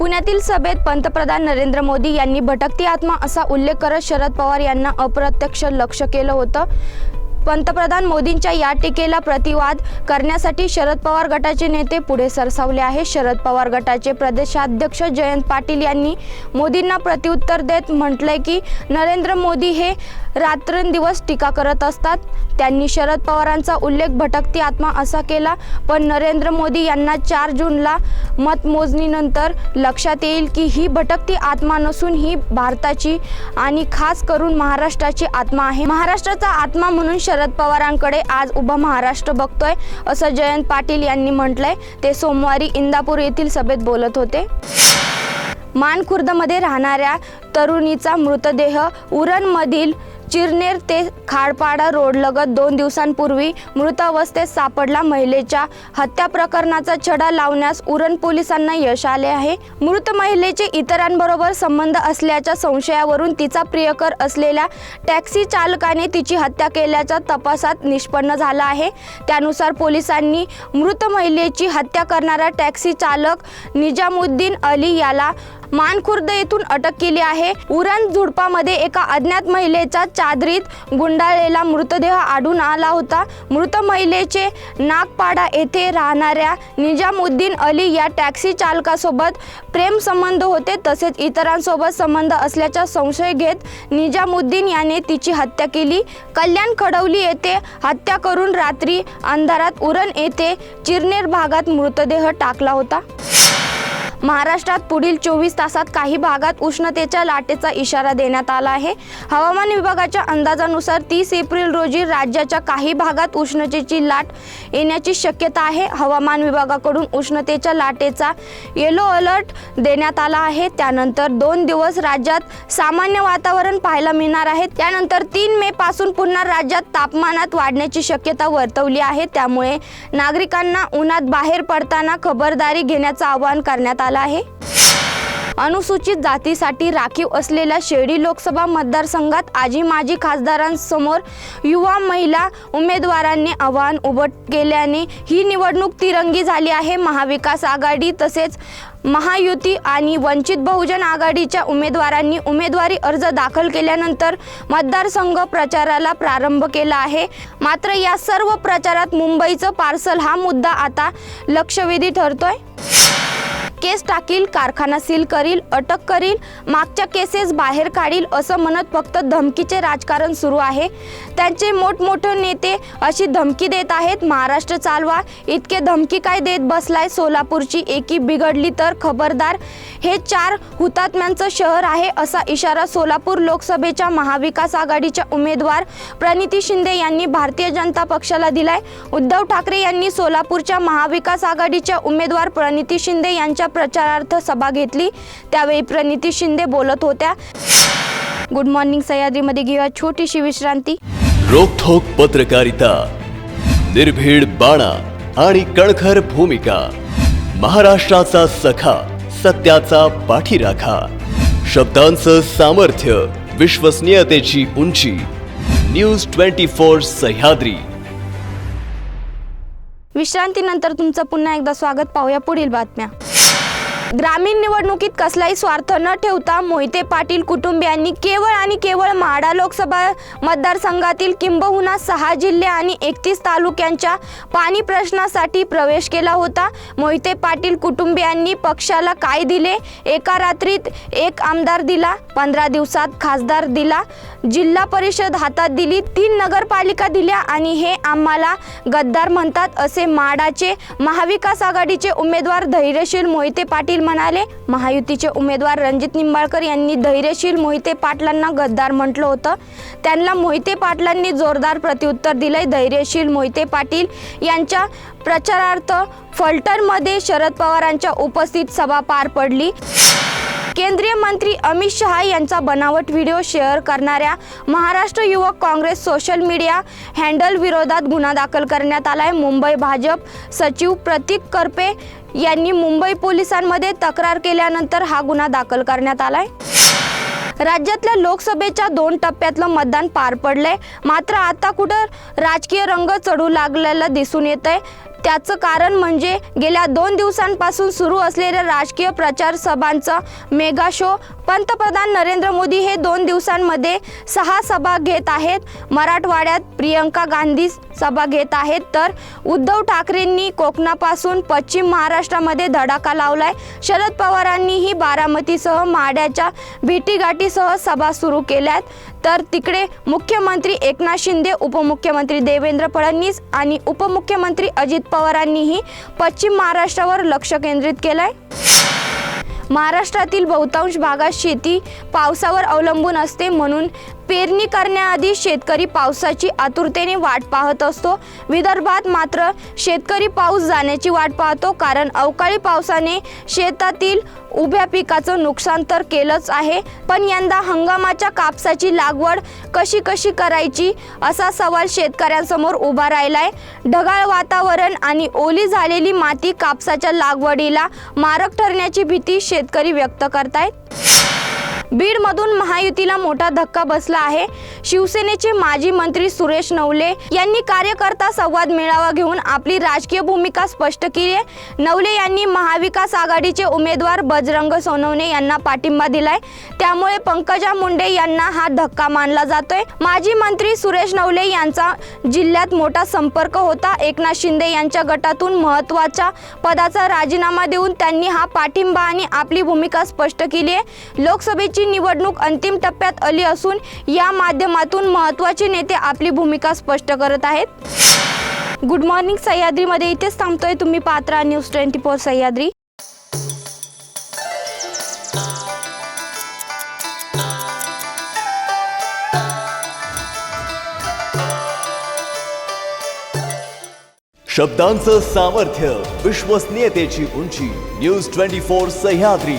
पुण्यातील सभेत पंतप्रधान नरेंद्र मोदी यांनी भटकती आत्मा असा उल्लेख करत शरद पवार यांना अप्रत्यक्ष लक्ष केलं होतं. पंतप्रधान मोदींच्या या टीकेला प्रतिवाद करण्यासाठी शरद पवार गटाचे नेते पुढे सरसावले आहे शरद पवार गटाचे प्रदेशाध्यक्ष जयंत पाटील यांनी मोदींना प्रत्युत्तर देत म्हटलंय की नरेंद्र मोदी हे रात्रंदिवस टीका करत असतात. त्यांनी शरद पवारांचा उल्लेख भटकती आत्मा असा केला पण नरेंद्र मोदी यांना चार जूनला मतमोजणीनंतर लक्षात येईल की ही भटकती आत्मा नसून ही भारताची आणि खास करून महाराष्ट्राची आत्मा आहे. महाराष्ट्राचा आत्मा म्हणून शरद पवारांकडे आज उभा महाराष्ट्र बघतोय असं जयंत पाटील यांनी म्हटलंय. ते सोमवारी इंदापूर येथील सभेत बोलत होते. मानखुर्दमध्ये राहणाऱ्या तरुणीचा मृतदेह उरणमधील चिरनेर ते खाडपाडा रोडलगत दोन दिवसांपूर्वी मृतावस्थेत सापडला महिलेच्या हत्या प्रकरणाचा छडा लावण्यास उरण पोलिसांना यश आले आहे. मृत महिलेचे इतरांबरोबर संबंध असल्याच्या संशयावरून तिचा प्रियकर असलेल्या टॅक्सी चालकाने तिची हत्या केल्याच्या तपासात निष्पन्न झाला आहे. त्यानुसार पोलिसांनी मृत महिलेची हत्या करणारा टॅक्सी चालक निजामुद्दीन अली याला मानखुर्द येथून अटक केली आहे. उरण झुडपामध्ये एका अज्ञात महिलेचा चादरीत गुंडाळलेला मृतदेह आढळून आला होता. मृत महिलेचे नागपाडा येथे राहणाऱ्या निजामुद्दीन अली या टॅक्सी चालकासोबत प्रेम संबंध होते. तसेच इतरांसोबत संबंध असल्याचा संशय घेत निजामुद्दीन याने तिची हत्या केली. कल्याण खडवली येथे हत्या करून रात्री अंधारात उरण येथे चिरनेर भागात मृतदेह टाकला होता. महाराष्ट्रात पुढील चोवीस तासात काही भागात उष्णतेच्या लाटेचा इशारा देण्यात आला आहे. हवामान विभागाच्या अंदाजानुसार तीस एप्रिल रोजी राज्याच्या काही भागात उष्णतेची लाट येण्याची शक्यता आहे. हवामान विभागाकडून उष्णतेच्या लाटेचा येलो अलर्ट देण्यात आला आहे. त्यानंतर दोन दिवस राज्यात सामान्य वातावरण पाहायला मिळणार आहे. त्यानंतर तीन मे पासून पुन्हा राज्यात तापमानात वाढण्याची शक्यता वर्तवली आहे. त्यामुळे नागरिकांना उन्हात बाहेर पडताना खबरदारी घेण्याचं आवाहन करण्यात आलं आहे. अनुसूचित जातीसाठी राखीव असलेल्या शिर्डी लोकसभा मतदारसंघात आजी माजी खासदारांसमोर युवा महिला उमेदवारांनी आव्हान उभं केल्याने ही निवडणूक तिरंगी झाली आहे. महाविकास आघाडी तसेच महायुती आणि वंचित बहुजन आघाडीच्या उमेदवारांनी उमेदवारी अर्ज दाखल केल्यानंतर मतदारसंघ प्रचाराला प्रारंभ केला आहे. मात्र या सर्व प्रचारात मुंबईचं पार्सल हा मुद्दा आता लक्षवेधी ठरतोय. केस टाकील कारखाना सील करील अटक करील मागच्या केसेस बाहेर काढील असं म्हणत फक्त धमकीचे राजकारण सुरू आहे. त्यांचे मोठमोठे नेते अशी धमकी देत आहेत. महाराष्ट्र चालवा. इतके धमकी काय देत बसलाय? सोलापूरची एकी बिघडली तर खबरदार. हे चार हुतात्म्यांचं शहर आहे असा इशारा सोलापूर लोकसभेच्या महाविकास आघाडीच्या उमेदवार प्रणिती शिंदे यांनी भारतीय जनता पक्षाला दिलाय. उद्धव ठाकरे यांनी सोलापूरच्या महाविकास आघाडीच्या उमेदवार प्रणिती शिंदे यांच्या प्रचारार्थ सभा घेतली. त्यावेळी प्रणिती शिंदे बोलत होत्या. गुड मॉर्निंग सह्याद्रीमध्ये घेऊया छोटीशी विश्रांती. रोखोक पत्रकारिता निर्भीड बाणा आणि कणखर भूमिका महाराष्ट्राचा सखा सत्याचा पाठीराखा शब्दांचं सामर्थ्य विश्वसनीयतेची उंची. News twenty four Sahyadri. विश्रांतीनंतर तुमचं पुन्हा एकदा स्वागत. पाहूया पुढील बातम्या. ग्रामीण निवडणुकीत कसलाही स्वार्थ न ठेवता मोहिते पाटील कुटुंबियांनी केवळ आणि केवळ माढा लोकसभा मतदारसंघातील किंबहुना सहा जिल्हे आणि एकतीस तालुक्यांच्या पाणी प्रश्नासाठी प्रवेश केला होता. मोहिते पाटील कुटुंबियांनी पक्षाला काय दिले? एका रात्रीत एक आमदार दिला पंधरा दिवसात खासदार दिला. जिल्हा परिषद हातात दिली तीन नगरपालिका दिल्या आणि हे आम्हाला गद्दार म्हणतात असे माडाचे महाविकास आघाडीचे उमेदवार धैर्यशील मोहिते पाटील पाटील म्हणाले महायुतीचे उमेदवार रणजित निंबाळकर यांनी धैर्यशील मोहिते पाटलांना गद्दार म्हटलं होतं. त्यांना मोहिते पाटलांनी जोरदार प्रत्युत्तर दिलंय. धैर्यशील मोहिते पाटील यांच्या प्रचारार्थ फलटणमध्ये शरद पवारांच्या उपस्थित सभा पार पडली. केंद्रीय मंत्री अमित शहा यांचा बनावट व्हिडिओ शेअर करणाऱ्या महाराष्ट्र युवक काँग्रेस सोशल मीडिया हँडल विरोधात गुन्हा दाखल करण्यात आलाय. मुंबई भाजप सचिव प्रतीक करपे यांनी मुंबई पोलिसांमध्ये तक्रार केल्यानंतर हा गुन्हा दाखल करण्यात आलाय. राज्यातल्या लोकसभेच्या दोन टप्प्यातलं मतदान पार पडलंय. मात्र आता कुठं राजकीय रंग चढू लागलेलं दिसून येत आहे त्याचं कारण म्हणजे गेल्या दोन दिवसांपासून सुरू असलेल्या राजकीय प्रचार सभांचा मेगा शो. पंतप्रधान नरेंद्र मोदी हे दोन दिवसांमध्ये सहा सभा घेत आहेत. मराठवाड्यात प्रियंका गांधी सभा घेत आहेत. तर उद्धव ठाकरेंनी कोकणापासून पश्चिम महाराष्ट्रामध्ये धडाका लावलाय. शरद पवारांनीही बारामतीसह माड्याच्या भेटीगाठीसह सभा सुरू केल्यात. तर तिकडे मुख्यमंत्री एकनाथ शिंदे उपमुख्यमंत्री देवेंद्र फडणवीस आणि उपमुख्यमंत्री अजित पवारांनीही पश्चिम महाराष्ट्रावर लक्ष केंद्रित केलंय. महाराष्ट्रातील बहुतांश भागात शेती पावसावर अवलंबून असते म्हणून पेरणी करण्याआधी शेतकरी पावसाची आतुरतेने वाट पाहत असतो. विदर्भात मात्र शेतकरी पाऊस जाण्याची वाट पाहतो कारण अवकाळी पावसाने शेतातील उभ्या पिकाचं नुकसान तर केलंच आहे. पण यंदा हंगामाच्या कापसाची लागवड कशी कशी करायची असा सवाल शेतकऱ्यांसमोर उभा राहिलाय. ढगाळ वातावरण आणि ओली झालेली माती कापसाच्या लागवडीला मारक ठरण्याची भीती शेतकरी व्यक्त करतायत. बीडमधून महायुतीला मोठा धक्का बसला आहे. शिवसेनेचे माजी मंत्री सुरेश नवले यांनी कार्यकर्ता संवाद मेळावा घेऊन आपली राजकीय भूमिका स्पष्ट केली आहे. नवले यांनी महाविकास आघाडीचे उमेदवार बजरंग सोनवणे यांना पाठिंबा दिलाय. त्यामुळे पंकजा मुंडे यांना हा धक्का मानला जातोय. माजी मंत्री सुरेश नवले यांचा जिल्ह्यात मोठा संपर्क होता. एकनाथ शिंदे यांच्या गटातून महत्त्वाच्या पदाचा राजीनामा देऊन त्यांनी हा पाठिंबा आणि आपली भूमिका स्पष्ट केली आहे. लोकसभेची निवडणूक अंतिम टप्प्यात आली असून या माध्यमातून महत्त्वाचे नेते आपली भूमिका स्पष्ट करत आहेत. गुड मॉर्निंग सह्याद्रीमध्ये इथेच थांबतोय तुम्ही पात्रा न्यूज ट्वेंटी फोर सह्याद्री. शब्दांचं सामर्थ्य विश्वसनीयतेची उंची न्यूज ट्वेंटी फोर सह्याद्री.